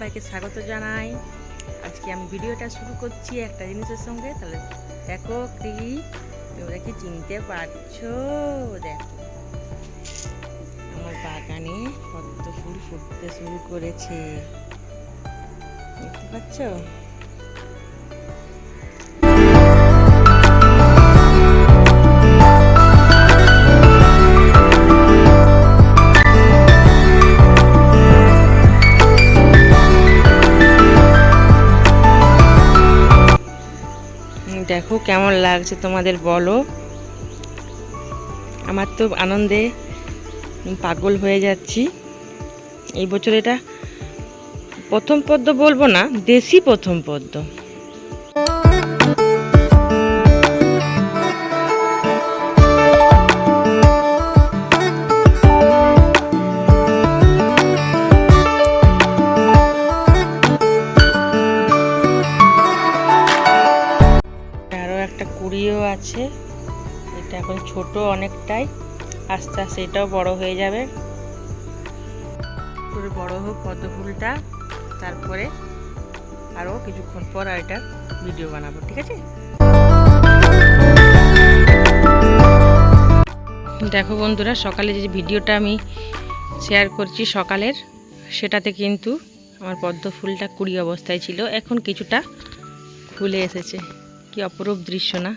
সবাইকে স্বাগত জানাই। আজকে আমি ভিডিওটা শুরু করছি একটা জিনিসের সঙ্গে। তাহলে দেখো কি তোমরা কি চিনতে পারছ? দেখো, আমার বাগানে পদ্ম ফুল ফুটতে শুরু করেছে। দেখতে পাচ্ছ? দেখো কেমন লাগছে তোমাদের বলো। আমার তো আনন্দে পাগল হয়ে যাচ্ছি। এই বছর এটা প্রথম পদ্ম বলব না, দেশি প্রথম পদ্ম। ছোট অনেকটাই, আস্তে আস্তে এটাও বড় হয়ে যাবে। পুরো বড় হোক পদ্ম ফুলটা তারপরে আরও কিছুক্ষণ পর আর এটা ভিডিও বানাবো, ঠিক আছে? দেখো বন্ধুরা, সকালে যে ভিডিওটা আমি শেয়ার করছি সকালের, সেটাতে কিন্তু আমার পদ্ম ফুলটা কুড়ি অবস্থায় ছিল, এখন কিছুটা খুলে এসেছে। কি অপরূপ দৃশ্য না?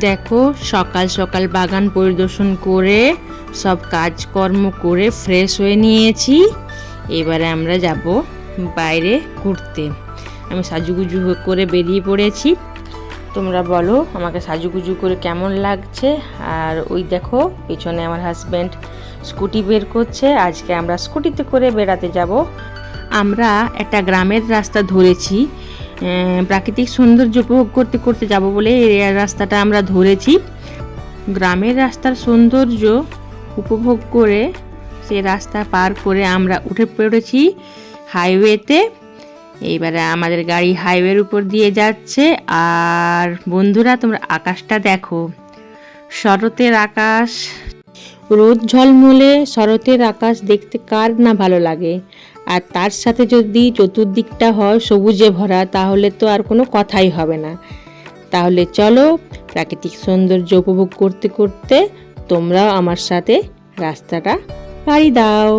দেখো, সকাল সকাল বাগান পরিদর্শন করে, সব কাজকর্ম করে ফ্রেশ হয়ে নিয়েছি। এবারে আমরা যাব বাইরে ঘুরতে। আমি সাজুগুজু করে বেরিয়ে পড়েছি। তোমরা বলো, আমাকে সাজুগুজু করে কেমন লাগছে? আর ওই দেখো, পেছনে আমার হাজব্যান্ড স্কুটি বের করছে। আজকে আমরা স্কুটিতে করে বেড়াতে যাব। আমরা একটা গ্রামের রাস্তা ধরেছি। প্রাকৃতিক সৌন্দর্য উপভোগ করতে করতে যাব বলে রাস্তাটা আমরা ধরেছি। গ্রামের রাস্তার সৌন্দর্য উপভোগ করে সে রাস্তা পার করে আমরা উঠে পড়েছি হাইওয়েতে। এইবারে আমাদের গাড়ি হাইওয়ের উপর দিয়ে যাচ্ছে। আর বন্ধুরা, তোমরা আকাশটা দেখো। শরতের আকাশ, রোদ ঝলমলে শরতের আকাশ দেখতে কার না ভালো লাগে। আর তার সাথে যদি চতুর্দিকটা হয় সবুজে ভরা, তাহলে তো আর কোনো কথাই হবে না। তাহলে চলো প্রাকৃতিক সৌন্দর্য উপভোগ করতে করতে তোমরাও আমার সাথে রাস্তাটা পাড়ি দাও।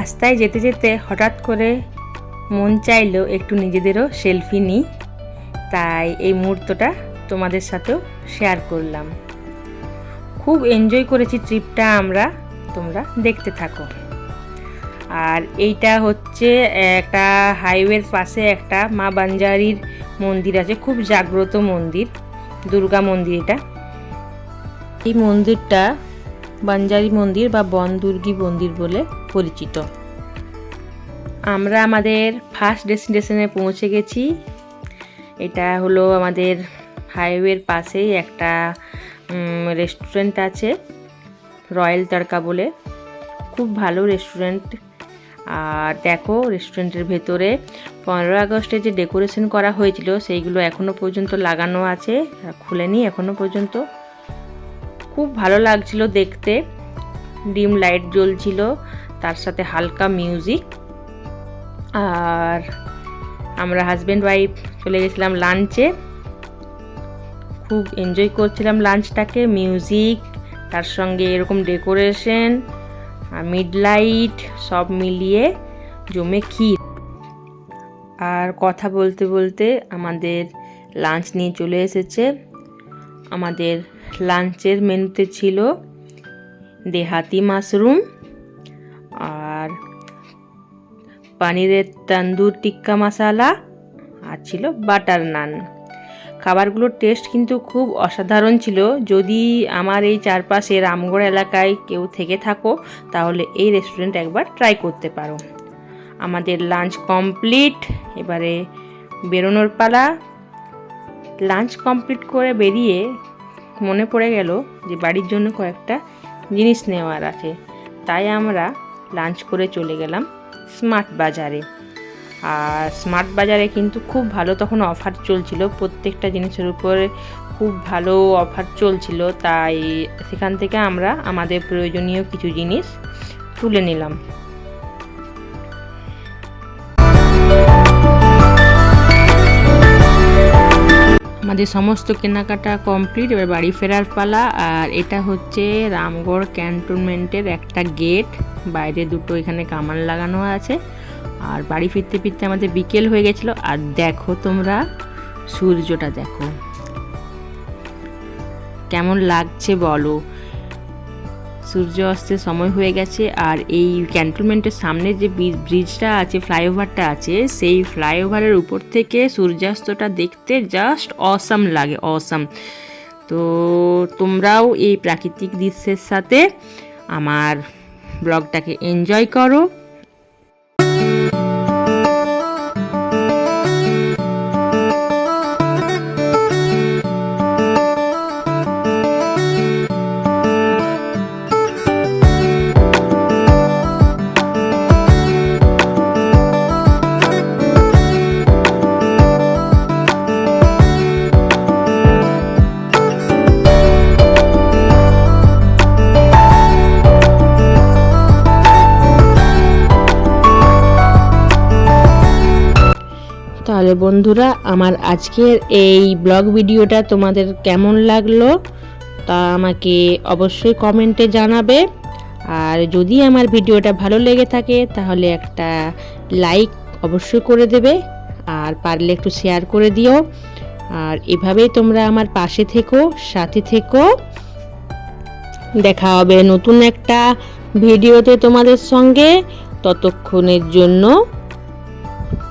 রাস্তায় যেতে যেতে হঠাৎ করে মন চাইলো একটু নিজেদেরও সেলফি নিই। তাই এই মুহূর্তটা তোমাদের সাথেও শেয়ার করলাম। খুব এনজয় করেছি ট্রিপটা আমরা, তোমরা দেখতে থাকো। আর এইটা হচ্ছে একটা হাইওয়ের পাশে একটা মা বাঞ্জারির মন্দির আছে, খুব জাগ্রত মন্দির, দুর্গা মন্দির এটা। এই মন্দিরটা বাঞ্জারি মন্দির বা বনদুর্গী মন্দির বলে পরিচিত। আমরা আমাদের ফার্স্ট ডেস্টিনেশনে পৌঁছে গেছি। এটা হলো আমাদের হাইওয়ের পাশেই একটা রেস্টুরেন্ট আছে রয়্যাল তড়কা বলে। খুব ভালো রেস্টুরেন্ট আর দেখো রেস্টুরেন্টের ভেতরে পনেরো আগস্টে যে ডেকোরেশন করা হয়েছিল, সেইগুলো এখনও পর্যন্ত লাগানো আছে খুলেনি এখনও পর্যন্ত। খুব ভালো লাগছিল দেখতে। ডিম লাইট জ্বলছিল তার সাথে হালকা মিউজিক। আর আমরা হাজব্যান্ড ওয়াইফ চলে গেছিলাম লাঞ্চে খুব এনজয় করছিলাম লাঞ্চটাকে মিউজিক তার সঙ্গে এরকম ডেকোরেশন মিড লাইট সব মিলিয়ে জমে ক্ষীর। আর কথা বলতে বলতে আমাদের লাঞ্চ নিয়ে চলে এসেছে। আমাদের লাঞ্চের মেনুতে ছিল দেহাতি মাশরুম। পানিরের তন্দুর টিক্কা মশালা আর ছিল বাটার নান। খাবারগুলোর টেস্ট কিন্তু খুব অসাধারণ ছিল। যদি আমার এই চারপাশে রামগড় এলাকায় কেউ থেকে থাকো, তাহলে এই রেস্টুরেন্ট একবার ট্রাই করতে পারো। আমাদের লাঞ্চ কমপ্লিট এবারে বেরোনোর পালা। লাঞ্চ কমপ্লিট করে বেরিয়ে মনে পড়ে গেল যে বাড়ির জন্য কয়েকটা জিনিস নেওয়ার আছে। তাই আমরা লাঞ্চ করে চলে গেলাম। স্মার্ট বাজারে। আর স্মার্ট বাজারে কিন্তু খুব ভালো তখন অফার চলছিল। প্রত্যেকটা জিনিসের উপরে খুব ভালো অফার চলছিল। তাই সেখান থেকে আমরা আমাদের প্রয়োজনীয় কিছু জিনিস তুলে নিলাম। আমাদের সমস্ত কেনাকাটা কমপ্লিট, এবার বাড়ি ফেরার পালা। আর এটা হচ্ছে রামগড় ক্যান্টনমেন্টের একটা গেট। বাইরে দুটো এখানে কামান লাগানো আছে। আর বাড়ি ফিরতে ফিরতে আমাদের বিকেল হয়ে গেছিল। আর দেখো তোমরা, সূর্যটা দেখো। কেমন লাগছে বলো? সূর্য অস্তের সময় হয়ে গেছে। আর এই ক্যান্টনমেন্টের সামনে যে ব্রিজটা আছে ফ্লাইওভারটা আছে, সেই ফ্লাইওভারের উপর থেকে সূর্যাস্তটা দেখতে জাস্ট অসাম লাগে অসাম তো তোমরাও এই প্রাকৃতিক দৃশ্যের সাথে আমার ব্লগটাকে এনজয় করো। তাহলে বন্ধুরা, আমার আজকের এই ব্লগ ভিডিওটা তোমাদের কেমন লাগল তা আমাকে অবশ্যই কমেন্টে জানাবে। আর যদি আমার ভিডিওটা ভালো লেগে থাকে, তাহলে একটা লাইক অবশ্যই করে দেবে আর পারলে একটু শেয়ার করে দিও। আর এভাবেই তোমরা আমার পাশে থেকো, সাথে থেকো। দেখা হবে নতুন একটা ভিডিওতে তোমাদের সঙ্গে। ততক্ষণের জন্য